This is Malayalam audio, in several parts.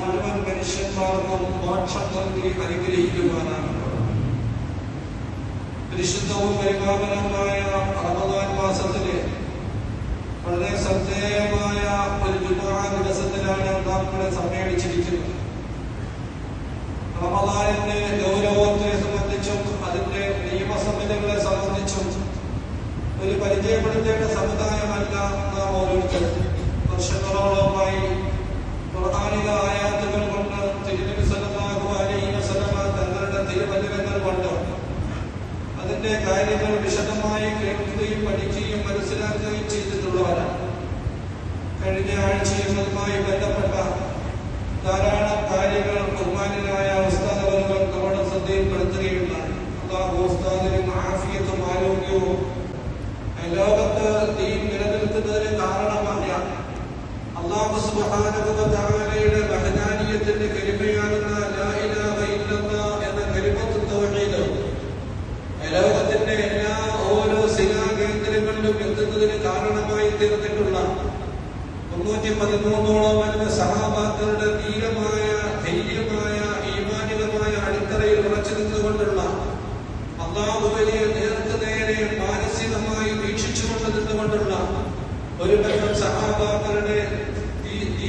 മുഴുവൻ മനുഷ്യന്മാർക്കും മോക്ഷം നൽകി അനുഗ്രഹിക്കുവാനാണ് പരിശുദ്ധവും പരിപാലനവുമായ റമദാൻ മാസത്തിലെ വളരെ ശ്രദ്ധേയമായ ഒരു ജുമാ ദിവസത്തിലാണ് നാം ഇവിടെ സമ്മേളിച്ചിരിക്കുന്നത്. റമദാനിന്റെ ഗൗരവത്തെ സംബന്ധിച്ചും അതിന്റെ നിയമസംഹിതകളെ സംബന്ധിച്ചും ഒരു പരിചയപ്പെടുത്തേണ്ട സമുദായമല്ല നാം ഓരോരുത്തരും. വർഷങ്ങളോളമായി അതിന്റെ കാര്യങ്ങൾ വിശദമായി കേൾക്കുകയും പഠിക്കുകയും കാര്യങ്ങൾ ആരോഗ്യവും ലോകത്ത് തീ നിലനിൽക്കുന്നതിനെ അള്ളാഹു ലാ ഇലാഹ ഇല്ലല്ലാഹ് എന്ന കലിമത്തു തൗഹീദ് ലോകത്തിന്റെ എല്ലാ ഓരോ ശിലാകേന്ദ്രങ്ങളിലും എത്തുന്നതിന് കാരണമായി തീർന്നിട്ടുള്ള മുന്നൂറ്റി പതിമൂന്നോളം വരുന്ന സഹാബാക്കളുടെ ധീരമായ ധൈര്യമായ ഈമാനികമായ അടിത്തറയിൽ ഉറച്ചു നിന്നുകൊണ്ടുള്ള അള്ളാഹുവിനെ നേർക്ക് നേരെ മാനസികമായി വീക്ഷിച്ചുകൊണ്ട് ഒരു ബന്ധം സഹാബാക്കളുടെ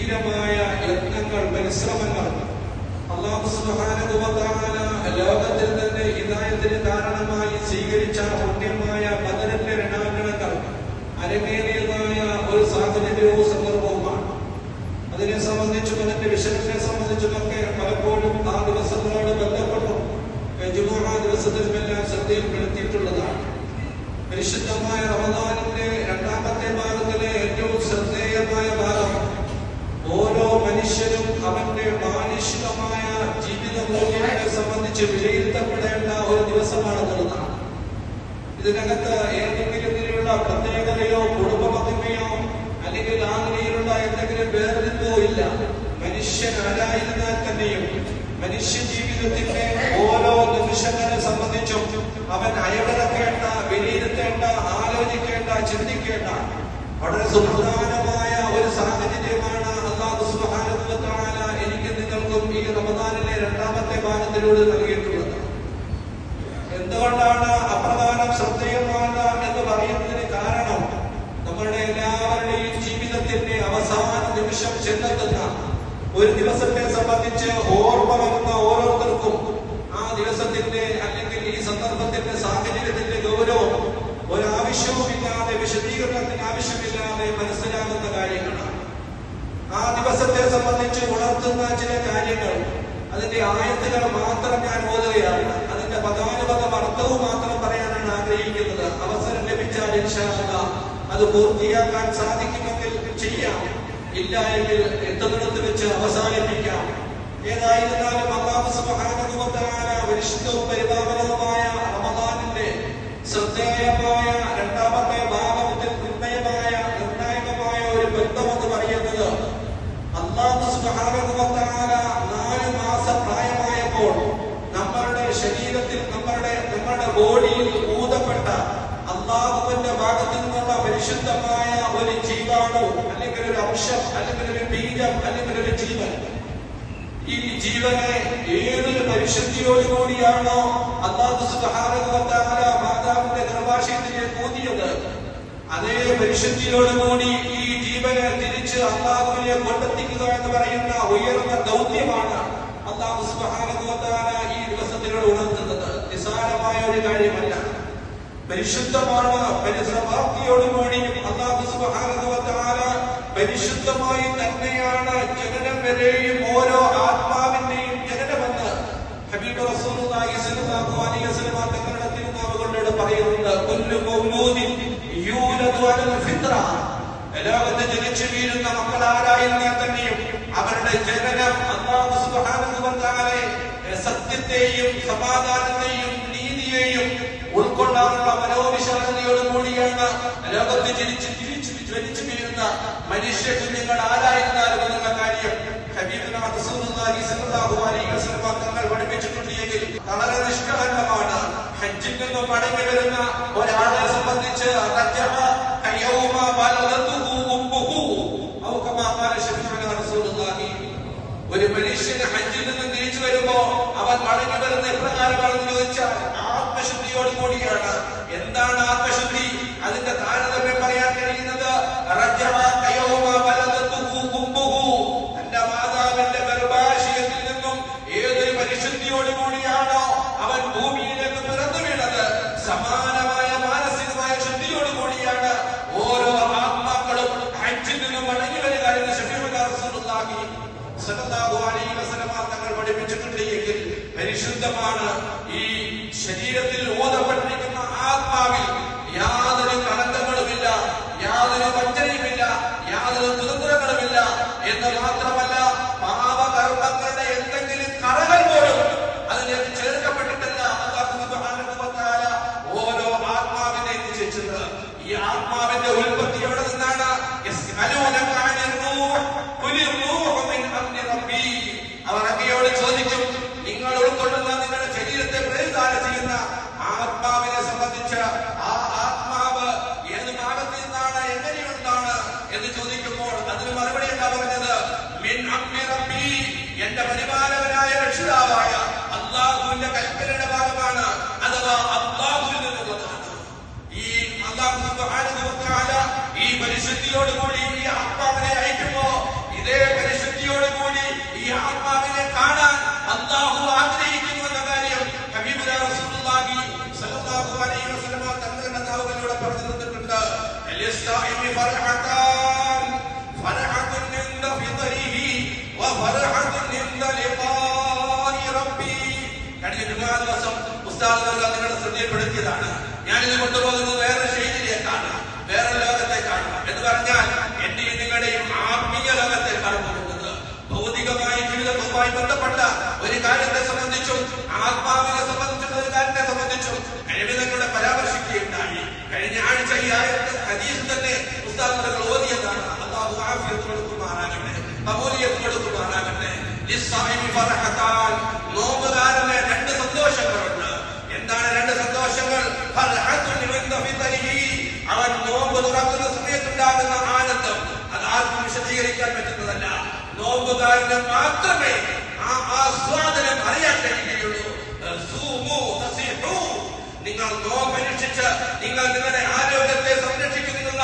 ധീരമായ യത്നങ്ങൾ പരിശ്രമങ്ങൾ അള്ളാഹു തആല ലോകത്തിൽ തന്നെ ഹിദായത്തിന് കാരണമായി സ്വീകരിച്ച പുണ്യമായ പതിനെട്ട് രണാങ്കണങ്ങൾ അരങ്ങേറിയതായ ഒരു സാഹചര്യവും സന്ദർഭവുമാണ്. അതിനെ സംബന്ധിച്ചും അതിന്റെ വിഷയത്തെ സംബന്ധിച്ചുമൊക്കെ പലപ്പോഴും ആ ദിവസങ്ങളോട് ബന്ധപ്പെട്ടു. ജുമുഅ ദിവസത്തിലുമെല്ലാം ശ്രദ്ധയിൽപ്പെടുത്തിയിട്ടുള്ളതാണ്. പരിശുദ്ധമായ റമദാനിന്റെ രണ്ടാമത്തെ ഭാഗത്തിലെ ഏറ്റവും ശ്രദ്ധേയമായ ഭാഗം ഓരോ മനുഷ്യനും അവന്റെ മാനുഷികമായ ജീവിത മൂല്യങ്ങളെ സംബന്ധിച്ച് വിലയിരുത്തപ്പെടേണ്ട ഒരു ദിവസമാണെന്നുള്ളതാണ് ഇതിനകത്ത് ഏതെങ്കിലും നിലയിലുള്ള പ്രത്യേകതയോ കുടുംബമഹിമയോ അല്ലെങ്കിൽ ആ നിലയിലുള്ള എന്തെങ്കിലും വേർതിരിവോ ഇല്ല. മനുഷ്യൻ ആരായിരുന്നാൽ തന്നെയും മനുഷ്യ ജീവിതത്തിന്റെ ഓരോ നിമിഷങ്ങളെ സംബന്ധിച്ചും അവൻ അയവിറക്കേണ്ട വിലയിരുത്തേണ്ട ആലോചിക്കേണ്ട ചിന്തിക്കേണ്ട. വളരെ സുപ്രധാനമായ ഒരു സാഹചര്യമാണ് അള്ളാഹു സുബ്ഹാനഹു വ എനിക്ക് നിങ്ങൾക്കും ഈ റമദാനിലെ രണ്ടാമത്തെ ഭാഗത്തിലൂടെ നൽകിയിട്ടുള്ളത് നിമിഷം ചെന്നെത്തുന്ന ഒരു ദിവസത്തെ സംബന്ധിച്ച് ഓർമ്മ വരുന്ന ഓരോരുത്തർക്കും ആ ദിവസത്തിന്റെ അല്ലെങ്കിൽ ഈ സന്ദർഭത്തിന്റെ സാഹചര്യത്തിന്റെ ഗൗരവം ഒരാവശ്യവുമില്ലാതെ വിശദീകരണത്തിന് ആവശ്യമില്ലാതെ മനസ്സിലാകുന്ന കാര്യങ്ങളാണ്. ആ ദിവസത്തെ സംബന്ധിച്ച് ഉണർത്തുന്ന ചില കാര്യങ്ങൾ അതിന്റെ ആയത്തുകൾ മാത്രം ഞാൻ ഓതുകയാണ്. അതിന്റെ പദാനുപത അർത്ഥവും മാത്രം പറയാനാണ് ആഗ്രഹിക്കുന്നത്. അവസരം ലഭിച്ചാൽ അത് പൂർത്തിയാക്കാൻ സാധിക്കുമെങ്കിൽ ചെയ്യാം. ഇല്ല എങ്കിൽ എത്തുന്നിടത്ത് വെച്ച് അവസാനിപ്പിക്കാം. ഏതായിരുന്നാലും അള്ളാഹു സുബ്ഹാനഹു വ തആല പരിശുദ്ധവും പരിതാപനവുമായ റമദാനിന്റെ ശ്രദ്ധേയമായ രണ്ടാമത്തെ ഭാഗത്തിൽ നിർണയമായ നിർണായകമായ ഒരു ബന്ധമെന്ന് പറയുന്നത് അള്ളാഹു സുബ്ഹാനഹു വ തആല നാല് മാസം പ്രായമായപ്പോൾ നമ്മളുടെ ശരീരത്തിൽ നമ്മളുടെ നമ്മളുടെ ബോഡിയിൽ ഊതപ്പെട്ട അള്ളാഹുവിന്റെ ഭാഗത്തു നിന്നുള്ള പരിശുദ്ധമായ ഒരു ജീവാണു അല്ലെങ്കിൽ ഒരു അംശം അല്ലെങ്കിൽ ഒരു ബീജം അല്ലെങ്കിൽ ഒരു ജീവൻ? ഈ ജീവനെ ഏതൊരു പരിശുദ്ധിയോടുകൂടിയാണോ അള്ളാഹു തആല മാതാവിന്റെ ഗർഭാശയത്തിലേക്ക് കൂതിയത്? അതേ പരിശുദ്ധിയോടുകൂടി ഈ ജീവനെ തിരിച്ച് അള്ളാഹുവിനെ കൊണ്ടെത്തിക്കുക എന്ന് പറയുന്ന ഉയർന്ന ദൗത്യമാണ് അള്ളാഹു തആല ഈ ദിവസത്തിനോട് ഉണർത്തുന്നത്. നിസാരമായ ഒരു കാര്യമല്ല. പരിശുദ്ധമാണ് പരിസമാപ്തിയോടുകൂടി അള്ളാഹു തആല പരിശുദ്ധമായി തന്നെയാണ് ജനനം വരെയും ഓരോ ആത്മാവിന്റെയും ജനനമെന്ന് ഹബീബ് ജനിച്ചു വീഴുന്ന മക്കൾ ആരായിരുന്നാൽ തന്നെയും അവരുടെ ജനനം സത്യത്തെയും സമാധാനത്തെയും ലോകത്ത് ജനിച്ച് തിരിച്ചു ജ്വലിച്ചു വീഴുന്ന മനുഷ്യ കുഞ്ഞുങ്ങൾ ആരായിരുന്നാലും എന്നുള്ള കാര്യം തങ്ങൾ പഠിപ്പിച്ചിട്ടുണ്ട് എങ്കിൽ വളരെ നിഷ്കളങ്കമാണ്. ഹജ്ജിൽ നിന്നും മടങ്ങി വരുന്ന ഒരാളെ സംബന്ധിച്ച് ഒരു മനുഷ്യന് ഹജ്ജിൽ നിന്ന് തിരിച്ചു വരുമ്പോ അവൻ മടങ്ങി വരുന്ന എപ്രകാരമാണെന്ന് ചോദിച്ചാൽ ആത്മശുദ്ധിയോട് കൂടിയാണ് എന്താണ് ആത്മശുദ്ധി? പരിശുദ്ധമാണ് ഈ ശരീരത്തിൽ ഓതപ്പെട്ടിരിക്കുന്ന ആത്മാവിൽ യാതൊരു കളങ്കങ്ങളുമില്ല യാതൊരു വഞ്ചനയുമില്ല യാതൊരു കുതന്ത്രങ്ങളുമില്ല എന്ന് മാത്രമല്ല പാപകർമ്മങ്ങളുടെ എന്തെങ്കിലും കറകൾ പോലും അതിലേക്ക് ചേർക്കപ്പെട്ടിട്ടില്ല അല്ലാഹു സുബ്ഹാനഹു വ തആല ഓരോ ആത്മാവിനെ നിശ്ചയിച്ചത് ഈ ആത്മാവിന്റെ ഉൽപ്പത്തി എവിടെ നിന്നാണ് യസ്അലൂനക അനിർ റൂഹ് ഖുലിർ റൂഹു മിൻ അംരി റബ്ബി അവർ അങ്ങയോട് ചോദിക്കും നിങ്ങൾ ഉൾക്കൊള്ളുന്ന നിങ്ങളുടെ ശരീരത്തെ പ്രതിദാനം ചെയ്യുന്ന ആത്മാവിനെ സംബന്ധിച്ച് ആ ആത്മാവ് ഏത് ഭാഗത്ത് നിന്നാണ് എങ്ങനെയുണ്ടാണ് എന്ന് ചോദിക്കുമ്പോൾ അതിന് മറുപടി എന്താ പറഞ്ഞത് മിൻ അംരി റബ്ബി എന്റെ പരിപാലകനായ രക്ഷിതാവായ അള്ളാഹുവിന്റെ കൽപ്പനയുടെ ഭാഗമാണ് അഥവാ അള്ളാഹുവിൽ നിന്നുള്ളതാണ് ഈ അല്ലാഹു സുബ്ഹാനഹു വ തആല ഈ പരിശുദ്ധിയോട് കൂടി ഈ ആത്മാവിനെ അയക്കുമ്പോ ഇതേ പരിശുദ്ധിയോട് കൂടി ഈ ആത്മാവിനെ കാണാൻ അല്ലാഹു ആഗ്രഹിക്കുന്നു എന്ന കാര്യം ഹബീബുന റസൂലുള്ളാഹി സ്വല്ലല്ലാഹു അലൈഹി വസല്ലം തങ്ങളുടെ നാവുകളിലൂടെ പറഞ്ഞു തന്നിട്ടുണ്ട് ലിസ്സായിമി ഫർഹത്താൻ ഫർഹത്തുൻ ഇൻദ ഫിത്രിഹി വ ഫർഹത്തുൻ ഇൻദ ലിഖാഇ റബ്ബി കഴിഞ്ഞ ജുമാ ദിവസം ഉസ്താദ് നൽകാൻ നിങ്ങളുടെ ശ്രദ്ധയിൽപ്പെടുത്തിയതാണ്. ഞാനിത് കൊണ്ടുപോകുന്നത് വേറെ ശൈലിയിലേക്കാണ്. വേറെ ലോകത്തേക്കാണ്. എന്ന് പറഞ്ഞാൽ എന്റെയും നിങ്ങളുടെയും ആത്മീയ ലോകത്തേക്കാണ് പോകുന്നത്. ഭൗതികമായ ജീവിതവുമായി ബന്ധപ്പെട്ട ഒരു കാര്യത്തെ സംബന്ധിച്ചും ആത്മാവിനെ സംബന്ധിച്ചുള്ള ഒരു കാര്യത്തെ സംബന്ധിച്ചും കഴിവിതങ്ങളുടെ പരാമർശിക്കുകയുണ്ടായി. കഴിഞ്ഞ ആഴ്ച ഈ ആയത്തെ ഹദീസ് തന്നെ ഉസ്താദ് നൽകൾ ഓതിയതാണ്. അള്ളാഹു ആഫിയത്ത് കൊടുക്കുമാറാകട്ടെ കബൂലിയത്ത് കൊടുക്കുമാറാകട്ടെ. ലിസ്സായിമി അവൻ നോമ്പ് തുറക്കുന്ന സമയത്തുണ്ടാകുന്ന ആനന്ദം. അത് ആർക്കും വിശദീകരിക്കാൻ പറ്റുന്നതല്ല. നോമ്പുകാരന് മാത്രമേ ആ ആസ്വാദനം അറിയാൻ കഴിയുകയുള്ളൂ. നിങ്ങൾ നോമ്പനുഷ്ഠിച്ച് നിങ്ങൾ നിങ്ങളുടെ ആരോഗ്യത്തെ സംരക്ഷിക്കുന്നതിനുള്ള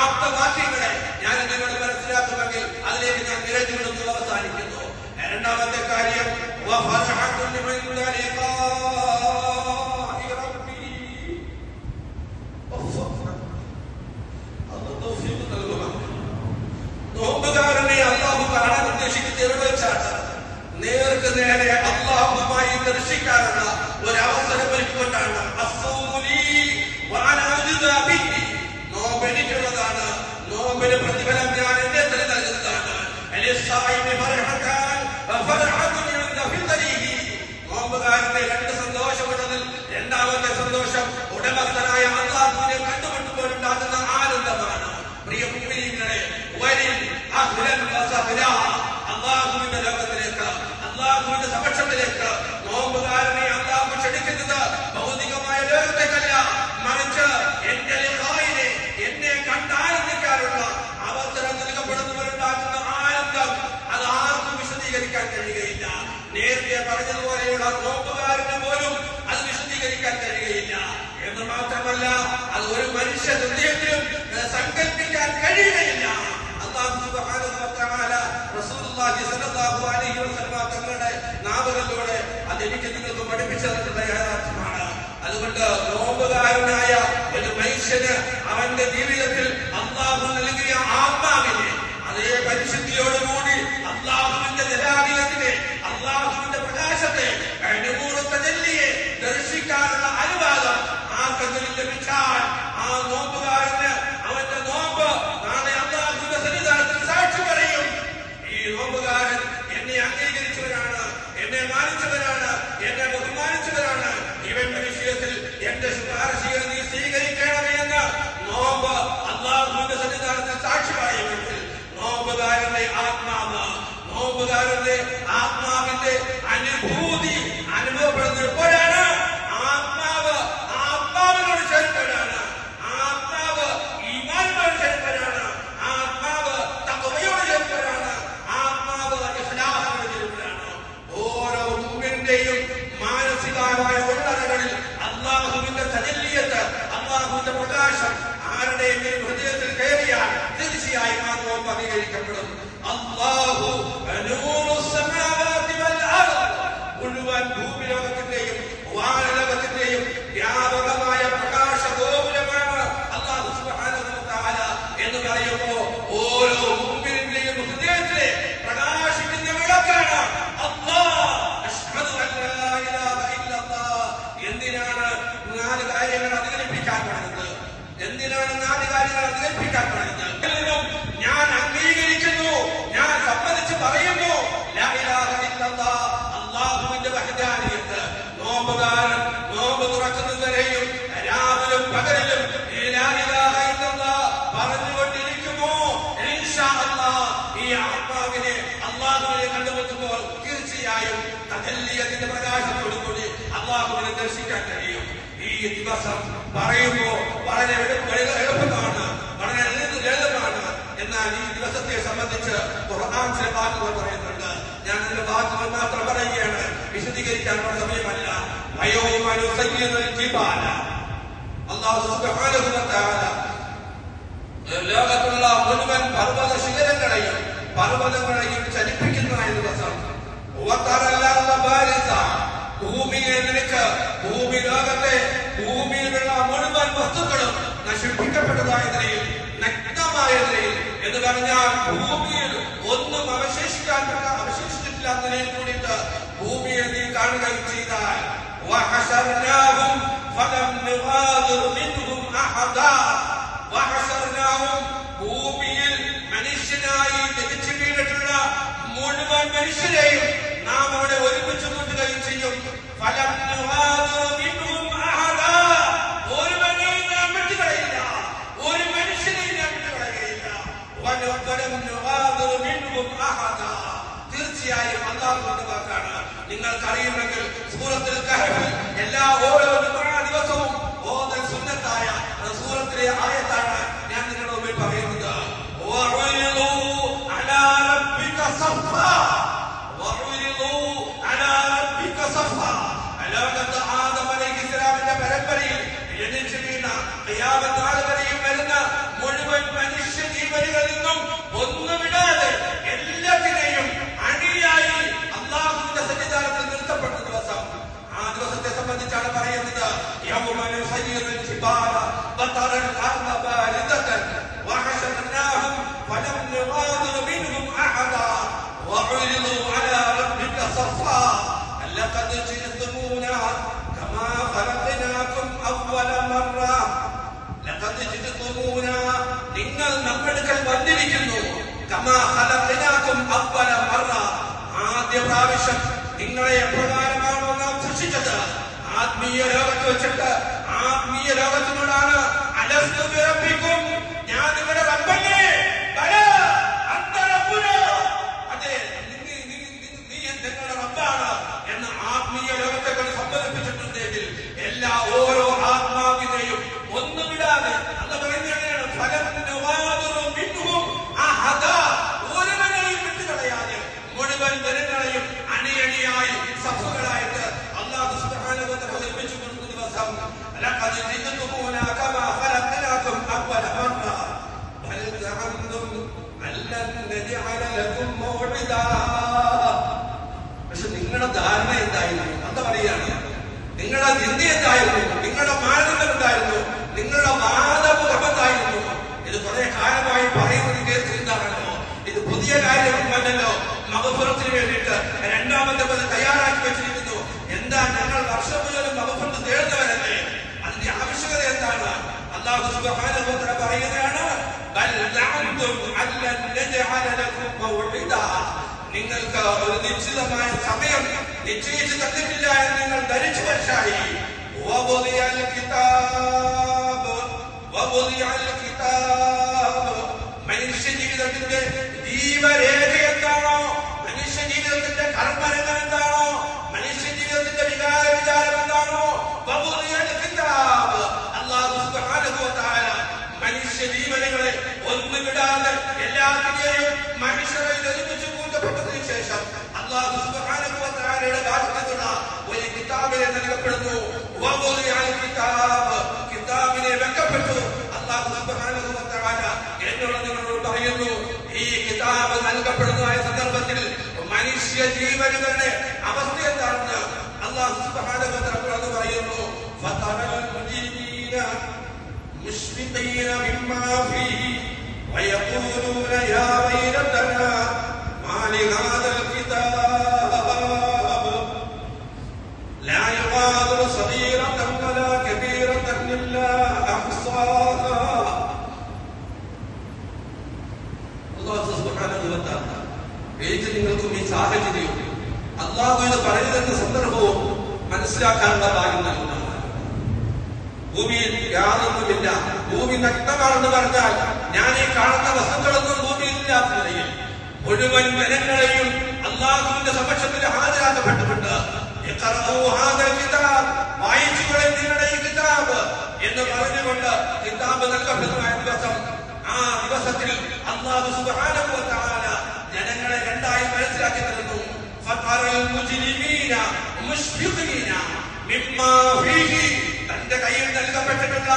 ആപ്തവാക്യങ്ങളെ ഞാൻ നിങ്ങൾ മനസ്സിലാക്കുമെങ്കിൽ അതിലേക്ക് ഞാൻ വിടുന്നു അവസാനിക്കുന്നു. രണ്ടാമത്തെ കാര്യം നോമ്പുകാരനെ അള്ളാഹു കാണാൻ ഉദ്ദേശിക്കുന്ന എവിടെ വെച്ചാണ് നേർക്ക് നേരെ അള്ളാഹുമായി ദർശിക്കാനുള്ള ഒരു അവസരം ഒരുക്കൊണ്ടാണ് അസ്സൗമുലി വഅനാജിദ ബിഹി. നോമ്പ് എനിക്കുള്ളതാണ് നോമ്പിന് പ്രതിഫലം ഞാൻ എന്നെ തന്നെ നൽകുന്നതാണ്. വസഹല അള്ളാഹുവിന്റെ ലോകത്തിലേക്ക് അള്ളാഹുവിന്റെ സമക്ഷത്തിലേക്ക്. നോമ്പുകാരനെ അള്ളാഹു ക്ഷണിക്കുന്നത് ഭൗതികമായ ലോകത്തേക്കല്ല. മറിച്ച് എന്റെ ലിഖായിനെ എന്നെ കണ്ടാനന്ദിക്കാനുള്ള അവസരം നൽകപ്പെടുന്നവരുണ്ടാകുന്ന ആനന്ദം അത് ആർക്കും വിശദീകരിക്കാൻ കഴിയുകയില്ല. പറഞ്ഞതുപോലെയുള്ള നോമ്പുകാരന് പോലും അത് വിശദീകരിക്കാൻ കഴിയുകയില്ല. എന്ന് അത് ഒരു മനുഷ്യ ഹൃദയത്തിലും സങ്കല്പിക്കാൻ കഴിയുകയില്ല. അല്ലാഹു സുബ്ഹാനഹു വ റസൂലുള്ളാഹി സ്വല്ലല്ലാഹു അലൈഹി വസല്ലം തങ്ങളുടെ നാവുകളിലൂടെ അത് എനിക്ക് നിങ്ങൾക്ക് പഠിപ്പിച്ചു തന്നിട്ടുള്ള യാഥാർത്ഥ്യമാണ്. അതുകൊണ്ട് നോമ്പുകാരനായ ഒരു മനുഷ്യന് അവന്റെ ജീവിതത്തിൽ അള്ളാഹു നൽകിയ ആത്മാവിനെ അതേ പരിശുദ്ധിയോടുകൂടി അള്ളാഹുവിന്റെ ജലാലയത്തിനെ അള്ളാഹുവിന്റെ പ്രകാശത്തെ അനുകൂലത്തെ നെല്ലിയെ ദർശിക്കാനുള്ള അനുവാദം ആർക്കെങ്കിലും ലഭിച്ചാൽ ആ നോമ്പുകാരന് എന്നെ മാനിച്ചവരാണ് എന്നെ ബഹുമാനിച്ചവരാണ്. ഇവന്റെ വിഷയത്തിൽ എന്റെ ശുപാർശയെ നീ സ്വീകരിക്കണമേ എന്ന് നോമ്പ് അള്ളാഹുവിന്റെ സന്നിധാനത്തിൽ സാക്ഷിയായ വീട്ടിൽ നോമ്പുകാരന്റെ ആത്മാവ് നോമ്പുകാരന്റെ ആത്മാവിന്റെ അനുഭൂതി അനുഭവപ്പെടുന്നത് എപ്പോഴാണ്? ഈ തീർച്ചയായും പറയുമ്പോ വളരെ എളുപ്പ- എളു- എളുപ്പമാണ് വളരെ ലളിത- ലളിതമാണ്. എന്നാൽ ഈ ദിവസത്തെ സംബന്ധിച്ച് ഖുർആൻ ചില പറയുന്നുണ്ട്. ഞാൻ ഇതിന്റെ വാക്കുകൾ മാത്രം പറയുകയാണ്. വിശദീകരിക്കാനുള്ള സമയമല്ല. ലോകത്തുള്ള മുഴുവൻ പർവത ശിഖരങ്ങളെയും പർവതങ്ങളെയും ചലിപ്പിക്കുന്നതായ ദിവസം. ഭൂമിയെ നിനക്ക് ഭൂമി ലോകത്തെ ഭൂമിയിലുള്ള മുഴുവൻ വസ്തുക്കളും നശിപ്പിക്കപ്പെട്ടതായ നിലയിൽ നഗ്നമായ നിലയിൽ എന്ന് പറഞ്ഞാൽ ഭൂമിയിൽ ഒന്നും അവശേഷിക്കാൻ അവശേഷിച്ചിട്ടില്ലാത്ത നിലയിൽ കൂടിയിട്ട് ഭൂമിയെ നീ കാണുകയും ചെയ്താൽ وحشرناهم فلم نغادر منهم أحدا വഹശർനാഹും ഭൂമിയിൽ മനുഷ്യനായി ലഭിച്ചു വീണിട്ടുള്ള മുഴുവൻ മനുഷ്യരെയും നാം അവിടെ ഒരുമിച്ച് കൂട്ടുകയും ചെയ്യും ഫലം അള്ളാഹുവിന്റെ വാക്കാണ്. നിങ്ങൾക്കറിയുമെങ്കിൽ സൂറത്തിൽ കഹഫിൽ എല്ലാ ഓരോ ദിവസവും ഓതൽ സുന്നത്തായ സൂറത്തിലെ ആയത്താണ് ഞാൻ നിങ്ങളുടെ മുമ്പിൽ പറയുന്നത്. പരമ്പരയിൽ ജനിച്ചു വീണ വരുന്ന മുഴുവൻ മനുഷ്യ ജീവനുകളിൽ നിങ്ങൾ നമ്മടുക്കൽ വന്നിരിക്കുന്നു. ആദ്യ പ്രാവശ്യം നിങ്ങളെ എപ്രകാരമാണോ നാം സൃഷ്ടിച്ചത്? ആത്മീയ ലോകത്ത് വെച്ചിട്ട് ആത്മീയ ലോകത്തിനോടാണ് അലസ്തു ഞാൻ നിങ്ങളുടെ റബ്ബല്ലേ ബല അന്ത റബ്ബുന അതെ നീ- നീ- നീ- നീ- നീ നിങ്ങളുടെ റബ്ബാണ് എന്ന് ആത്മീയ ലോകത്തെ കൊണ്ട് സമ്മതിപ്പിച്ചിട്ടുണ്ടെങ്കിൽ എല്ലാ ഓരോ ആത്മാവിനെയും ഒന്നും വിടാതെ അന്ന് പറയുന്നത് എങ്ങനെയാണ് ഫലം നുവാദിറു മിൻഹും അഹദാ. ഒരുവനെയും വിട്ടുകളയാതെ മുഴുവൻ ജനങ്ങളെയും അണിയണിയായി സഫുകളായിട്ട് അല്ലാഹു സുബ്ഹാനഹു വ തആല ഒരുമിച്ച് കൊടുക്കുന്ന ദിവസം ലഖദ് ജിദ്തുമൂന കമാ ഖലഖനാകും അവ്വല മറ ബൽ സഅംതും അല്ലൻ നജഅല ലക്കും പക്ഷെ നിങ്ങളുടെ ധാരണ എന്തായിരുന്നു? എന്താ പറയുകയാണ്. നിങ്ങളുടെ ചിന്ത എന്തായിരുന്നു? നിങ്ങളുടെ മാനദണ്ഡം എന്തായിരുന്നു? നിങ്ങളുടെ വാദമുഖം എന്തായിരുന്നു? ഇത് കുറെ കാലമായി പറയുന്നത് കേൾക്കുന്നതാണല്ലോ ഇത് പുതിയ കാര്യമല്ലല്ലോ മകപുറത്തിന് വേണ്ടിയിട്ട് രണ്ടാമത്തെ പതി തയ്യാറാക്കി വെച്ചിരിക്കുന്നു. എന്താ ഞങ്ങൾ വർഷം മുഴുവൻ മകപുറത്ത് തേടുന്നവരല്ലേ? അതിന്റെ ആവശ്യകത എന്താണ്? അള്ളാഹു പറയുകയാണ് ബൽ ദഅംതും അല്ലൻ നജഅല ലക്കും മൗഇദാ നിങ്ങൾക്ക് ഒരു നിശ്ചിതമായ സമയം നിശ്ചയിച്ചു തന്നിട്ടില്ല എന്ന് നിങ്ങൾ ധരിച്ചു വച്ചായി ووضع الكتاب ووضع الكتاب മനുഷ്യ ജീവിതത്തിന്റെ ജീവരേഖ എന്താണോ മനുഷ്യ ജീവിതത്തിന്റെ കർമ്മരംഗം എന്താണോ മനുഷ്യ ജീവിതത്തിന്റെ വികാര വിചാരം ജീവനുകളെ ഒന്നും വിടാതെ എല്ലാത്തിനെയും മനുഷ്യരെ ഒരുമിച്ച് കൂട്ടപ്പെട്ടതിനു ശേഷം വ തആലയുടെ ഭാഗത്തുനിന്നുള്ള ഒരു കിതാബിനെ നൽകപ്പെടുന്നു. കിതാബ്. കിതാബിനെ വെക്കപ്പെട്ടു വ തആല എന്നോട് നിങ്ങളോട് പറയുന്നു ഈ കിതാബ് നൽകപ്പെടുന്നതായ സന്ദർഭത്തിൽ മനുഷ്യ ജീവനുകളുടെ അവസ്ഥ എന്താണെന്ന് അള്ളാഹു വ പറയുന്നു. ഫതറൽ മുജീന മുശ്ഫിഖീന മിമ്മാ അള്ളാഹു ഇത് പറയുന്ന സന്ദർഭവും മനസ്സിലാക്കാനുള്ള ഭാഗ്യം നൽകുന്നതാണ് ഭൂമിയിൽ യാതൊന്നുമില്ല. ഭൂമി നഗ്നമാണെന്ന് പറഞ്ഞാൽ ഞാൻ ഈ കാണുന്ന വസ്തുക്കളൊന്നും ഭൂമിയിൽ ഇല്ലാത്ത നിലയിൽ മുഴുവൻ ജനങ്ങളെയും അള്ളാഹുവിന്റെ സമക്ഷത്തിൽ ഹാജരാക്കപ്പെട്ടുകൊണ്ട് വായിച്ചുകളെ നിങ്ങളുടെ ഈ കിതാബ് എന്ന് പറഞ്ഞുകൊണ്ട് കിതാബ് നൽകപ്പെടുന്ന ദിവസം ആ ദിവസത്തിൽ അള്ളാഹു തആല ജനങ്ങളെ രണ്ടായി മനസ്സിലാക്കി തരുന്നു ഫതറൽ മുജ്രിമീന മുശ്ഫിഖീന മിമ്മാ ഫീഹി തന്റെ കയ്യിൽ നൽകപ്പെട്ടിട്ടുള്ള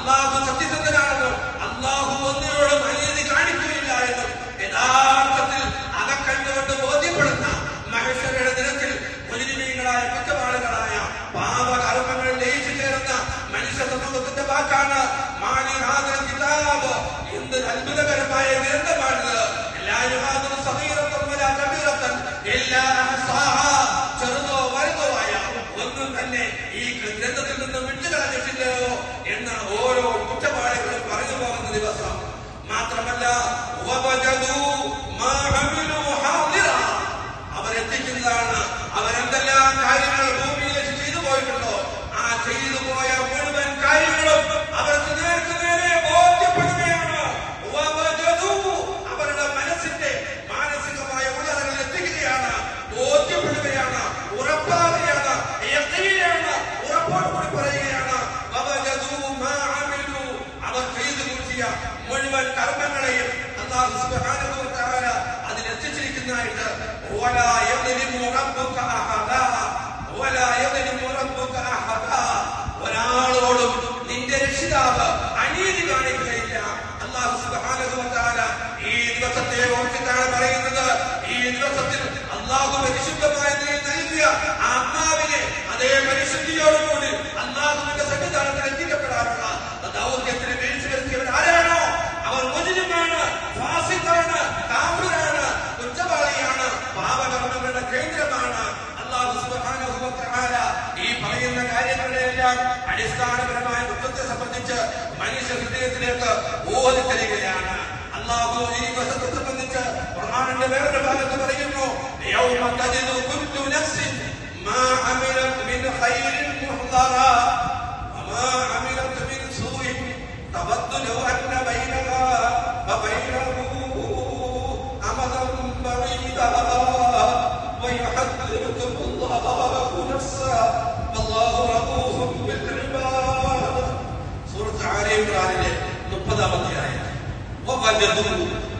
അള്ളാഹു സത്യസന്ധനാണെന്നും അള്ളാഹു ഒന്നിനോടും അനീതി കാണിക്കുകയില്ല എന്നും യഥാർത്ഥത്തിൽ അകക്കണ്ടുകൊണ്ട് ബോധ്യപ്പെടുന്ന മഹേശ്വരയുടെ ദിനത്തിൽ മുനിമീങ്ങളായ കുറ്റവാളികളായ പാപകർമ്മങ്ങൾ ലയിച്ചു ചേർന്ന മനുഷ്യ സമൂഹത്തിന്റെ വാക്കാണ് കിതാബ്. എന്ത് അത്ഭുതകരമായ ഗ്രന്ഥമാണിത്. എല്ലാ യുഹാദും കബീറത്തും. എല്ലാ ചെറുതോ ഒന്നും തന്നെ ഈ ഗ്രന്ഥത്തിൽ നിന്ന് വിട്ടുകളഞ്ഞിട്ടില്ലയോ എന്ന് ഓരോ കുറ്റവാളികളും പറഞ്ഞു പോകുന്ന ദിവസം മാത്രമല്ല വവജദൂ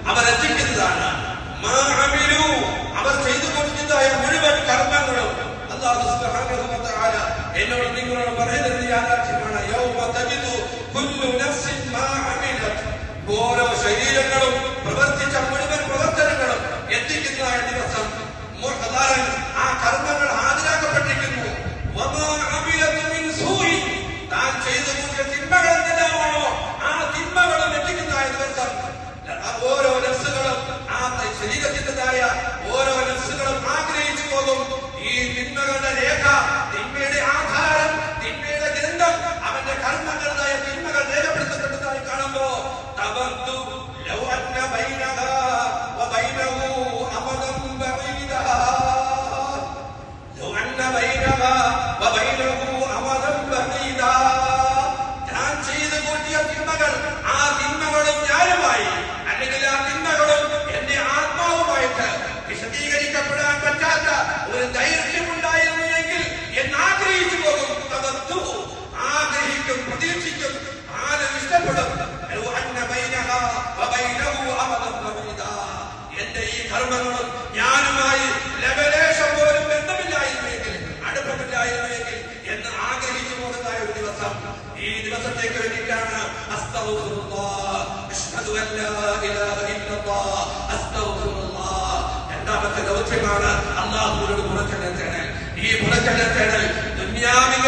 അവർ രചിക്കുന്നതാണ് അവർ ചെയ്തു കൊടുക്കുന്നതായ മുഴുവൻ ശരീരങ്ങളും പ്രവർത്തിച്ച മുഴുവൻ പ്രവർത്തനങ്ങളും എത്തിക്കുന്ന ദിവസം ആ കർമ്മങ്ങൾ ഹാജരാക്കപ്പെട്ടിരിക്കുന്നു. താൻ ചെയ്തു കൂട്ടിയ തിന്മകൾ എന്തെല്ലാമാണോ ആ തിന്മകളും എത്തിക്കുന്നതായ ദിവസം. ഓരോ നഫ്സുകളും ആ ശരീരത്തിന്റെതായ ഓരോ നഫ്സുകളും ആഗ്രഹിച്ചു പോകും. ഈ തിന്മകളുടെ രേഖ തിന്മയുടെ ആധാരം തിന്മയുടെ ഗ്രന്ഥം അവന്റെ കർമ്മങ്ങളുടേതായ തിന്മകൾ രേഖപ്പെടുത്തപ്പെട്ടതായി കാണുമ്പോ തവന്തു أمدا بعيدا. لو أن بينها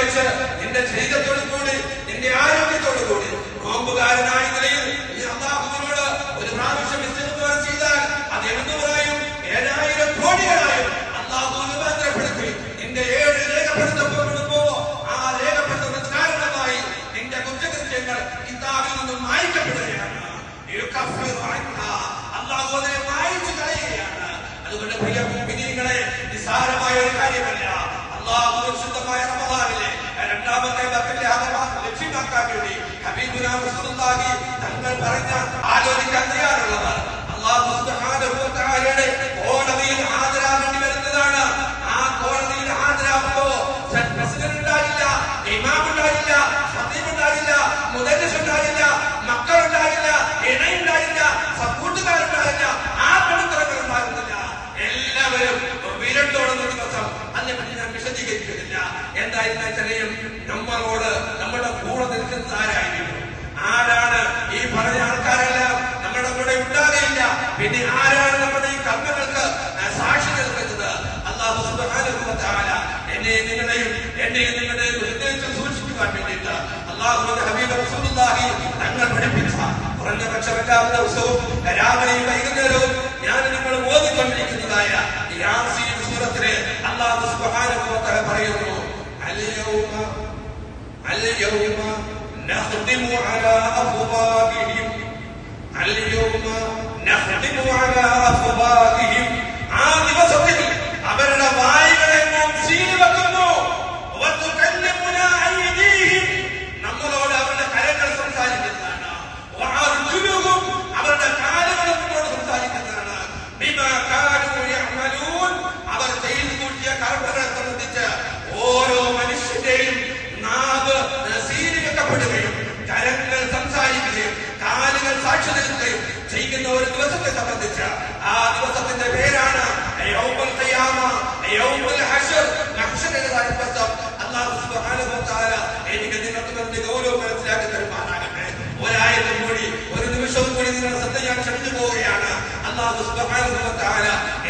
വെച്ച് നിന്റെ ശരീരത്തോടു കൂടി നിന്റെ ആരോഗ്യത്തോടു കൂടി നോമ്പുകാരനായ നിലയിൽ നീ അള്ളാഹുവിനോട് ഒരു പ്രാവശ്യം ഇസ്തിഗ്ഫാർ ചെയ്താൽ അത് എഴുന്നൂറായും ഏഴായിരം കോടികളായും അള്ളാഹു രൂപാന്തരപ്പെടുത്തി നിന്റെ ഏഴ് രേഖപ്പെടുത്തപ്പെടുമ്പോ ആ രേഖപ്പെടുത്തുന്ന കാരണമായി നിന്റെ കുറ്റകൃത്യങ്ങൾ കിതാബിൽ നിന്നും മായ്ക്കപ്പെടുകയാണ് യുകഫിറു അൻഹാ. അള്ളാഹു അതിനെ മായ്ച്ചു കളയുകയാണ് അതുകൊണ്ട് പ്രിയ മുഅ്മിനീങ്ങളെ നിസ്സാരമായ ഒരു കാര്യമല്ല അള്ളാഹു പരിശുദ്ധമായ റമദാനിലെ രണ്ടാമത്തെ പത്തിന്റെ ആഗമനം ലക്ഷ്യമാക്കാൻ വേണ്ടി ഹബീബുന റസൂലുള്ളാഹി തങ്ങൾ പറഞ്ഞ ആലോചിക്കാൻ തയ്യാറുള്ളതാണ്. അള്ളാഹു സുബ്ഹാനഹു വ വിശദീകരിക്കുന്നില്ല. എന്തായിരുന്ന ചെറിയ? നമ്മളോട് നമ്മുടെ കൂടെ നിൽക്കുന്നത് ആരായിരിക്കും ആരാണ് ഈ പറഞ്ഞ ആൾക്കാരെല്ലാം നമ്മുടെ കൂടെ ഉണ്ടാകില്ല പിന്നെ ആരാണ് നമ്മുടെ ഈ കർമ്മങ്ങൾക്ക് സാക്ഷി നിൽക്കുന്നത് അള്ളാഹു എന്നെ നിങ്ങളെയും എന്നെയും നിങ്ങളുടെയും ഹൃദയത്തിൽ സൂക്ഷിക്കുവാൻ വേണ്ടിയിട്ട് അള്ളാഹുവിന്റെ ഹബീബ് റസൂലുള്ളാഹി തങ്ങൾ പഠിപ്പിച്ച കുറഞ്ഞ പക്ഷം എല്ലാ ദിവസവും രാവിലെയും വൈകുന്നേരവും ഞാൻ നിങ്ങൾ ഓതിക്കൊണ്ടിരിക്കുന്നതായ യാസീൻ سبحانه وتعالى بريضه على يوم نخدم على أفضائهم يوم نخدم على أفضائهم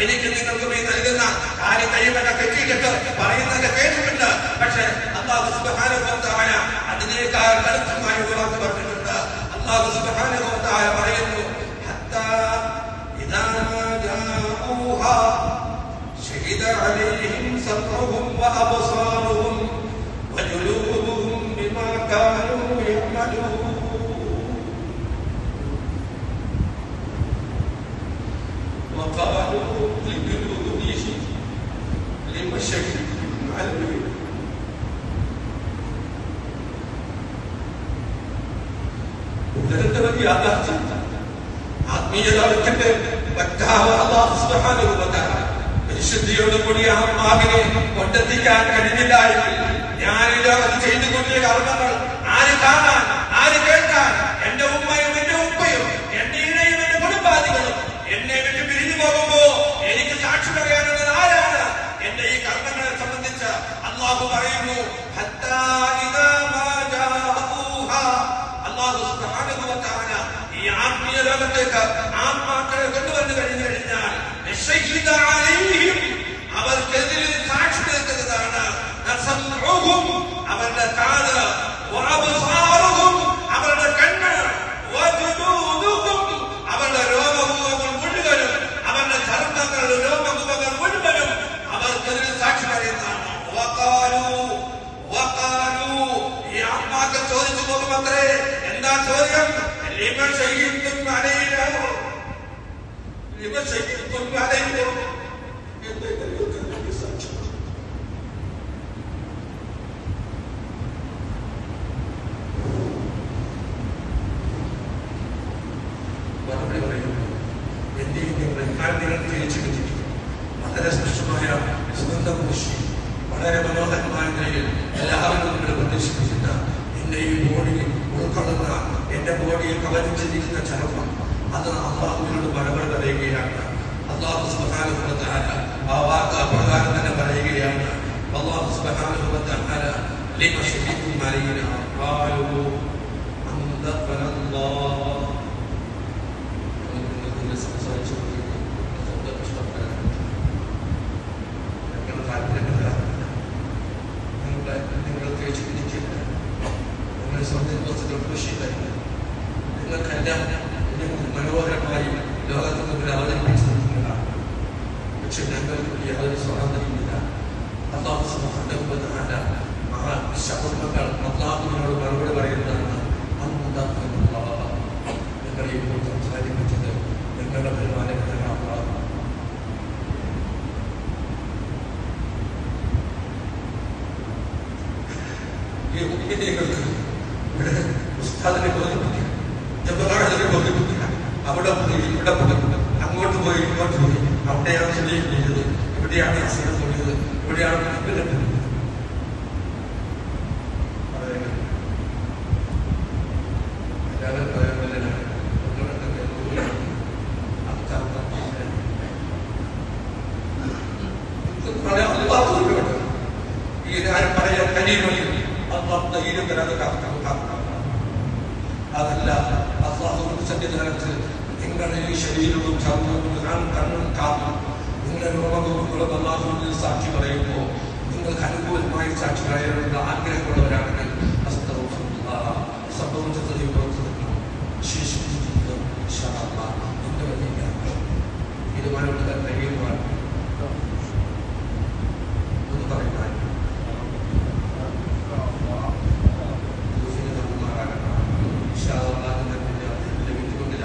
എനിക്ക് നിങ്ങൾക്ക് ഈ നൽകുന്ന കാര്യം കൈവല്ല കെട്ടിയിട്ടിട്ട് പറയുന്നത് കേട്ടിട്ടുണ്ട് പക്ഷേ അല്ലാഹു സുബ്ഹാനഹു വ തആല അതിനേക്കാൾ കടുത്തമായ ഒരു വാക്ക് പറഞ്ഞിട്ടുണ്ട് അല്ലാഹു സുബ്ഹാനഹു വ തആല പറയുന്നു ഹത്താ ഇദാ ജാഊഹാ شهد عليهم سمعهم وأبصارهم ഉദരത്തിന്റെ യാഥാർത്ഥ്യം ആത്മീയ ദൗത്യത്തെ വക്താവ് അല്ലാഹു സുബ്ഹാനഹു വ തആല. പരിശുദ്ധിയോടുകൂടി ആ മാവിനെ കൊണ്ടെത്തിക്കാൻ കഴിഞ്ഞില്ല എങ്കിൽ ഞാൻ ഈ ലോകത്ത് ചെയ്തു കൂട്ടിയ കർമ്മങ്ങൾ ആര് കാണാൻ ആര് കേൾക്കാൻ? പ്രിയപ്പെട്ട ആത്മാക്കളെ കൊണ്ടുവന്നു കഴിഞ്ഞു കഴിഞ്ഞാൽ അവർക്കെതിരെ സാക്ഷി നിൽക്കുന്നതാണ്. അവരുടെ കാത് അവരുടെ കണ്ണ് അവരുടെ രോഗമുഖങ്ങൾ മുഴുവനും അവരുടെ ധർമ്മങ്ങൾ രോഗമുഖങ്ങൾ മുഴുവനും അവർക്കെതിരെ സാക്ഷി പറയുന്നതാണ്. ഈ ആത്മാക്കൾ ചോദിച്ചു പോകുമത്രേ എന്താ ചോദ്യം? ലിമ ശരീരത്തിൽ 这个是 nhớ. claro.